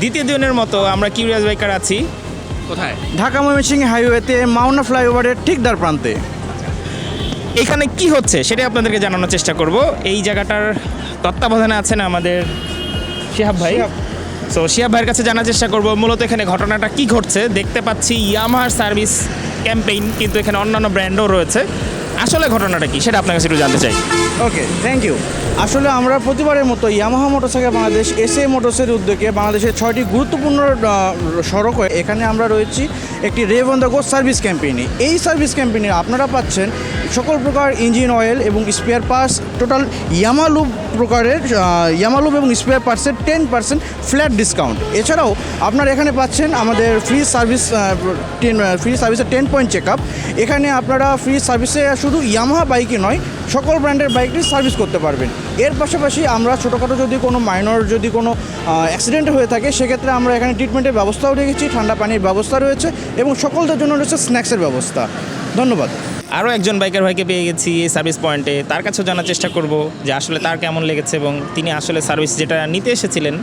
দ্বিতীয় দিনের মতো আমরা কিউরিয়াস বাইকার আছি। কোথায়? ঢাকা ময়মনসিংহ হাইওয়েতে মাওনা ফ্লাইওভারের ঠিক দ্বার প্রান্তে। এখানে কি হচ্ছে সেটাই আপনাদেরকে জানানোর চেষ্টা করব। এই জায়গাটার তত্ত্বাবধানে আছেন আমাদের শিহাব ভাই। সো শিহাব ভাইয়ের কাছে জানার চেষ্টা করব মূলত এখানে ঘটনাটা কি ঘটছে? দেখতে পাচ্ছি ইয়ামাহার সার্ভিস ক্যাম্পেইন কিন্তু এখানে অন্যান্য ব্র্যান্ডও রয়েছে। আসলে ঘটনাটা কি সেটা আপনার কাছে একটু জানতে চাই। ওকে থ্যাংক ইউ আসলে আমরা প্রতিবারের মতো ইয়ামাহা মোটরসাইকেল বাংলাদেশ এসএ মোটরসের উদ্যোগে বাংলাদেশের ছয়টি গুরুত্বপূর্ণ সড়ক এখানে আমরা রয়েছি একটি rev on the go service ক্যাম্পেইনে। এই সার্ভিস ক্যাম্পেইনে আপনারা পাচ্ছেন সকল প্রকার ইঞ্জিন অয়েল এবং স্পেয়ার পার্টস, টোটাল ইয়ামালুব প্রকারের ইয়ামালুব এবং স্পেয়ার পার্টসের টেন পার্সেন্ট ফ্ল্যাট ডিসকাউন্ট। এছাড়াও আপনারা এখানে পাচ্ছেন আমাদের ফ্রি সার্ভিস ফ্রি সার্ভিসের টেন পয়েন্ট চেক আপ এখানে আপনারা ফ্রি সার্ভিসে শুধু ইয়ামাহা বাইকই নয়, সকল ব্র্যান্ডের বাইকটি সার্ভিস করতে পারবেন। এর পাশাপাশি আমরা ছোটোখাটো যদি কোনো মাইনর যদি কোনো অ্যাক্সিডেন্ট হয়ে থাকে, সেক্ষেত্রে আমরা এখানে ট্রিটমেন্টের ব্যবস্থাও রেখেছি, ঠান্ডা পানির ব্যবস্থা রয়েছে এবং সকলদের জন্য রয়েছে স্ন্যাক্সের ব্যবস্থা। ধন্যবাদ। আরও একজন বাইকার ভাইকে পেয়ে গেছি এই সার্ভিস পয়েন্টে তার কাছেও জানার চেষ্টা করব যে আসলে তার কেমন লেগেছে এবং তিনি আসলে সার্ভিস যেটা নিতে এসেছিলেন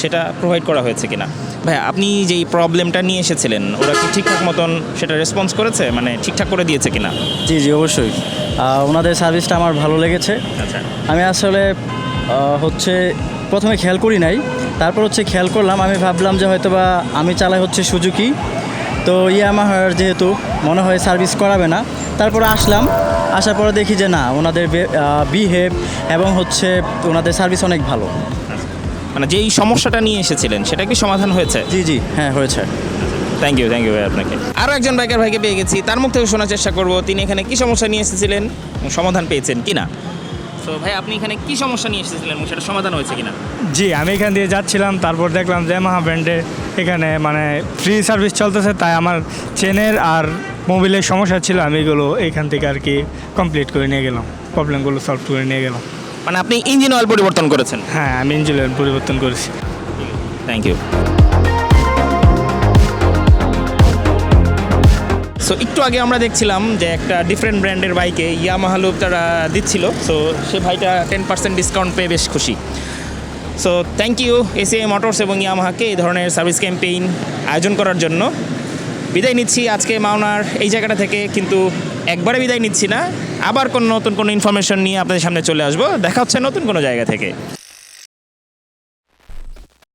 সেটা প্রোভাইড করা হয়েছে কিনা। ভাই আপনি যেই প্রবলেমটা নিয়ে এসেছিলেন ওরা কি ঠিকঠাক মতন সেটা রেসপন্স করেছে? মানে ঠিকঠাক করে দিয়েছে কিনা? জি জি অবশ্যই। ওনাদের সার্ভিসটা আমার ভালো লেগেছে। আচ্ছা। আমি আসলে হচ্ছে প্রথমে খেয়াল করি নাই। তারপর হচ্ছে খেয়াল করলাম। আমি ভাবলাম যে হয়তোবা আমি চালাই হচ্ছে সুজুকি। তো ইয়ামাহার যেহেতু মনে হয় সার্ভিস করাবে না তারপরে আসলাম আসার পরে দেখি যে না ওনাদের বিহেভ এবং হচ্ছে ওনাদের সার্ভিস অনেক ভালো। মানে যেই সমস্যাটা নিয়ে এসেছিলেন সেটা কি সমাধান হয়েছে? জি জি হ্যাঁ হয়েছে। থ্যাংক ইউ থ্যাংক ইউ ভাই আপনাকে। আরও একজন বাইকার ভাইকে পেয়ে গেছি তার মুখ থেকে শোনার চেষ্টা করব তিনি এখানে কি সমস্যা নিয়ে এসেছিলেন এবং সমাধান পেয়েছেন কিনা? তো ভাই আপনি এখানে কি সমস্যা নিয়ে এসেছিলেন সেটা সমাধান হয়েছে কিনা? জি আমি এখান দিয়ে যাচ্ছিলাম তারপর দেখলাম যে মাহা ব্র্যান্ডে এখানে মানে ফ্রি সার্ভিস চলতেছে তাই আমার চেনের আর মোবিলের সমস্যা ছিল আমি এগুলো এখান থেকে আর কি কমপ্লিট করে নিয়ে গেলাম প্রবলেমগুলো সলভ করে নিয়ে গেলাম। মানে আপনি ইঞ্জিন অয়েল পরিবর্তন করেছেন? হ্যাঁ আমি ইঞ্জিন অয়েল পরিবর্তন করেছি। থ্যাংক ইউ সো একটু আগে আমরা দেখছিলাম যে একটা ডিফারেন্ট ব্র্যান্ডের বাইকে ইয়ামাহা লুপ তারা দিচ্ছিল সো সে ভাইটা টেন পার্সেন্ট ডিসকাউন্ট পেয়ে বেশ খুশি। So thank you ACI Motors এবং ইয়ামাহাকে এই ধরনের সার্ভিস ক্যাম্পেইন আয়োজন করার জন্য। বিদায় নিচ্ছি আজকে মাওনার এই জায়গাটা থেকে, কিন্তু একবারে বিদায় নিচ্ছি না। আবার কোনো নতুন কোনো ইনফরমেশন নিয়ে আপনাদের সামনে চলে আসব। দেখা হচ্ছে নতুন কোনো জায়গা থেকে।